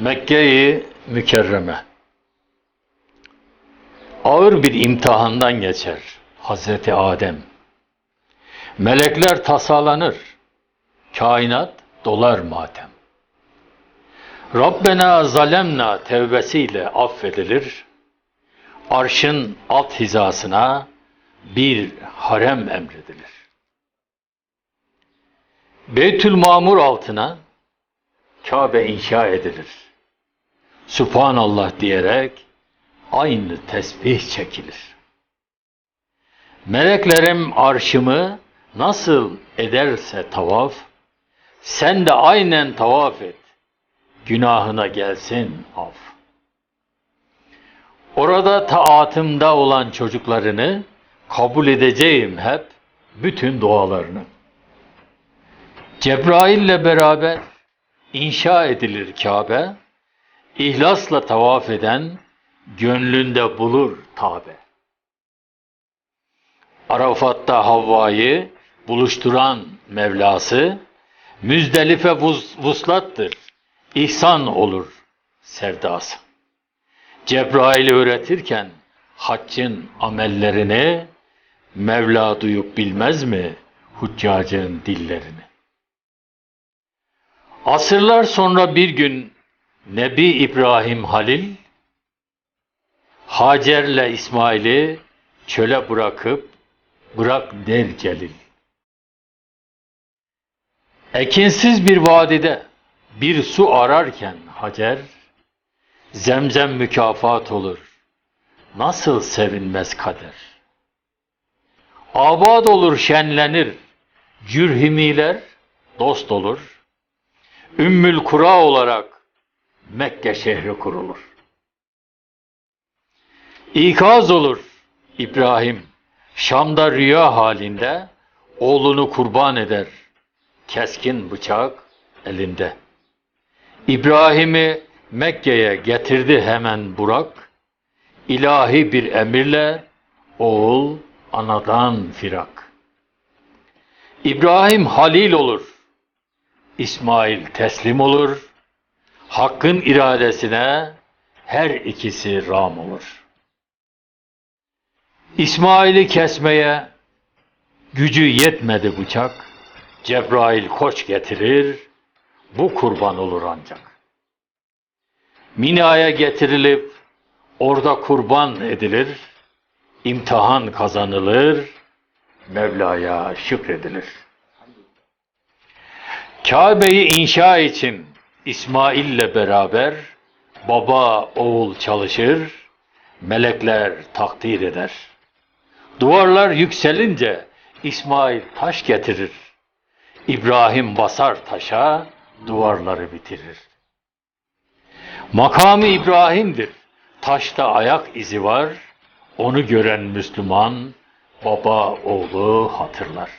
Mekke-i Mükerreme ağır bir imtihandan geçer Hazreti Adem. Melekler tasalanır, kainat dolar matem. Rabbena zalemna tevbesiyle affedilir, arşın alt hizasına bir harem emredilir. Beytül Mamur altına Kabe inşa edilir. Subhanallah diyerek aynı tesbih çekilir. Meleklerim arşımı nasıl ederse tavaf, sen de aynen tavaf et, günahına gelsin af. Orada taatımda olan çocuklarını kabul edeceğim hep, bütün dualarını. Cebrail'le beraber inşa edilir Kabe, ihlasla tavaf eden gönlünde bulur tabe. Arafat'ta Havva'yı buluşturan Mevlası, Müzdelife vus, vuslattır, ihsan olur sevdası. Cebrail öğretirken haccın amellerini Mevla duyup bilmez mi huccacın dillerini? Asırlar sonra bir gün Nebi İbrahim Halil Hacer'le İsmail'i çöle bırakıp bırak der Celil. Ekinsiz bir vadide bir su ararken Hacer zemzem mükafat olur. Nasıl sevinmez kader. Abad olur şenlenir. Cürhimiler dost olur. Ümmül Kura olarak Mekke şehri kurulur. İkaz olur İbrahim. Şam'da rüya halinde oğlunu kurban eder. Keskin bıçak elinde. İbrahim'i Mekke'ye getirdi hemen Burak. İlahi bir emirle oğul anadan firak. İbrahim halil olur. İsmail teslim olur. Hakkın iradesine her ikisi ram olur. İsmail'i kesmeye gücü yetmedi bıçak. Cebrail koç getirir, bu kurban olur ancak. Mina'ya getirilip orada kurban edilir, imtihan kazanılır, Mevla'ya şükredilir. Kabe'yi inşa için İsmail'le beraber baba oğul çalışır, melekler takdir eder. Duvarlar yükselince İsmail taş getirir. İbrahim basar taşa, duvarları bitirir. Makamı İbrahim'dir. Taşta ayak izi var. Onu gören Müslüman baba oğlu hatırlar.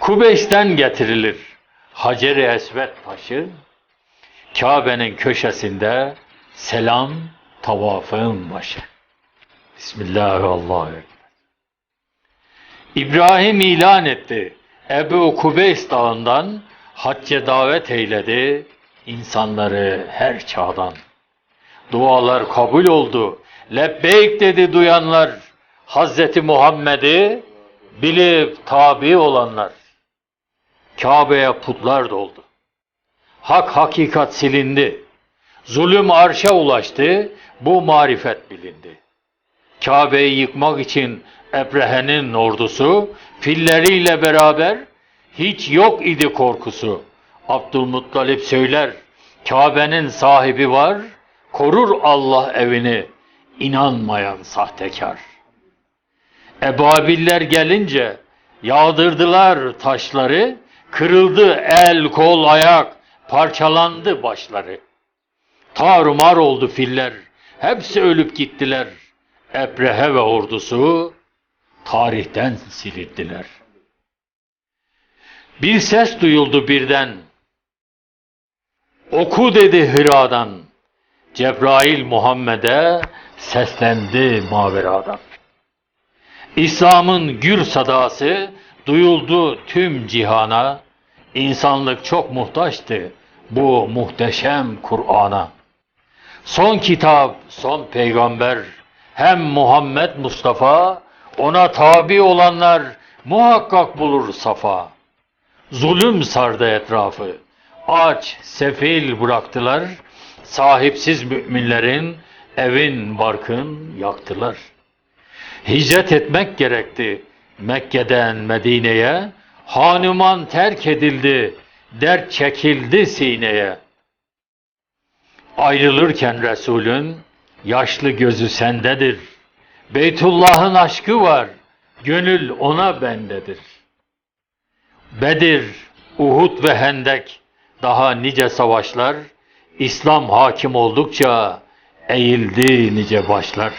Kubeş'ten getirilir Hacer-i Esved taşı. Kabe'nin köşesinde selam tavafın başı. Bismillahirrahmanirrahim. İbrahim ilan etti. Ebu Kubeys dağından hacca davet eyledi insanları her çağdan. Dualar kabul oldu. Lebbeyk dedi duyanlar. Hazreti Muhammed'i bilip tabi olanlar. Kabe'ye putlar doldu. Hak hakikat silindi. Zulüm arşa ulaştı. Bu marifet bilindi. Kabe'yi yıkmak için Ebrehe'nin ordusu filleriyle beraber hiç yok idi korkusu. Abdülmuttalip söyler, Kabe'nin sahibi var, korur Allah evini, inanmayan sahtekar. Ebabiller gelince yağdırdılar taşları, kırıldı el, kol, ayak, parçalandı başları. Tarumar oldu filler, hepsi ölüp gittiler. Ebrehe ve ordusu tarihten silirdiler. Bir ses duyuldu birden. Oku dedi Hira'dan. Cebrail Muhammed'e seslendi maveradan. İslam'ın gür sadası duyuldu tüm cihana. İnsanlık çok muhtaçtı bu muhteşem Kur'an'a. Son kitap, son peygamber, hem Muhammed Mustafa, ona tabi olanlar muhakkak bulur safa. Zulüm sardı etrafı, aç, sefil bıraktılar, sahipsiz müminlerin evin barkın yaktılar. Hicret etmek gerekti Mekke'den Medine'ye, hanuman terk edildi, dert çekildi sineye. Ayrılırken Resulün yaşlı gözü sendedir. Beytullah'ın aşkı var, gönül ona bendedir. Bedir, Uhud ve Hendek, daha nice savaşlar, İslam hakim oldukça eğildi nice başlar.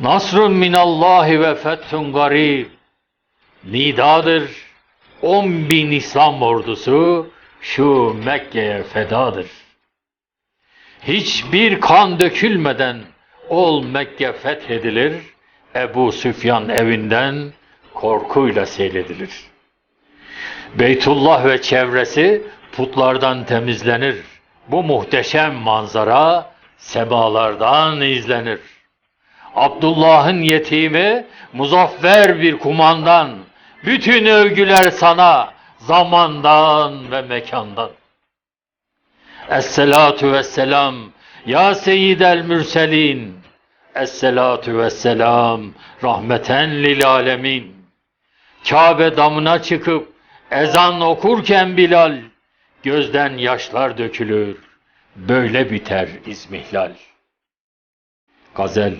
Nasrun minallahi ve fethun garib, nidadır, on bin İslam ordusu şu Mekke'ye fedadır. Hiçbir kan dökülmeden ol Mekke fethedilir, Ebu Süfyan evinden korkuyla seyredilir. Beytullah ve çevresi putlardan temizlenir. Bu muhteşem manzara semalardan izlenir. Abdullah'ın yetimi muzaffer bir kumandan. Bütün övgüler sana zamandan ve mekandan. Esselatu vesselam ya seyyidel mürselin. Esselatu vesselam rahmeten lil alemin. Kabe damına çıkıp ezan okurken Bilal gözden yaşlar dökülür. Böyle biter izmihlal. Gazel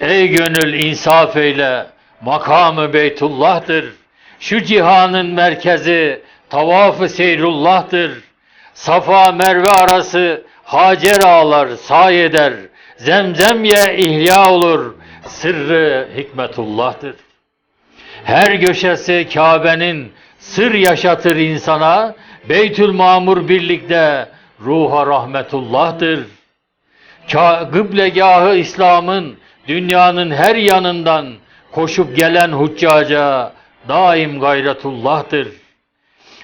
Ey gönül insaf eyle, makamı Beytullah'tır. Şu cihanın merkezi tavafı seyrullah'tır. Safa Merve arası Hacer ağlar say eder. Zemzemye ihya olur. Sırrı hikmetullah'tır. Her köşesi Kabe'nin sır yaşatır insana. Beytül Mamur birlikte ruha rahmetullah'tır. Kıblegahı İslam'ın dünyanın her yanından koşup gelen huccaca daim gayretullah'tır.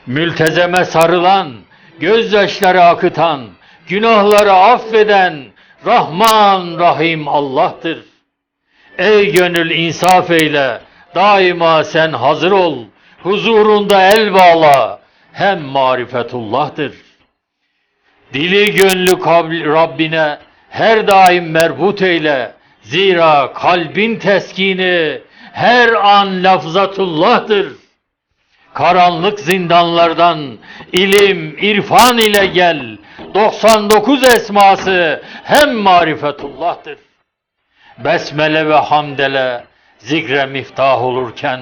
Mültezeme sarılan, gözyaşları akıtan, günahları affeden Rahman Rahim Allah'tır. Ey gönül insaf eyle, daima sen hazır ol, huzurunda el bağla, hem marifetullah'tır. Dili gönlü Rabbine her daim merbut eyle. Zira kalbin teskini her an lafzatullah'tır. Karanlık zindanlardan ilim, irfan ile gel. 99 esması hem marifetullah'tır. Besmele ve hamdele zikre miftah olurken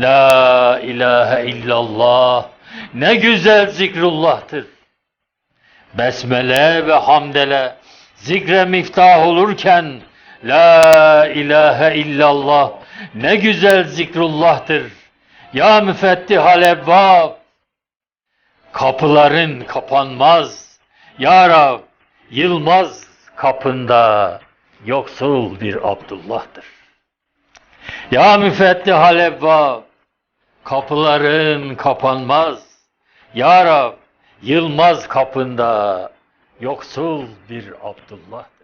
La ilahe illallah ne güzel zikrullah'tır. Besmele ve hamdele zikre miftah olurken La ilahe illallah ne güzel zikrullah'tır. Ya müfettihal ebbab kapıların kapanmaz. Ya Rab yılmaz kapında yoksul bir Abdullah'tır. Ya müfettihal ebbab kapıların kapanmaz. Ya Rab yılmaz kapında yoksul bir Abdullah'tır.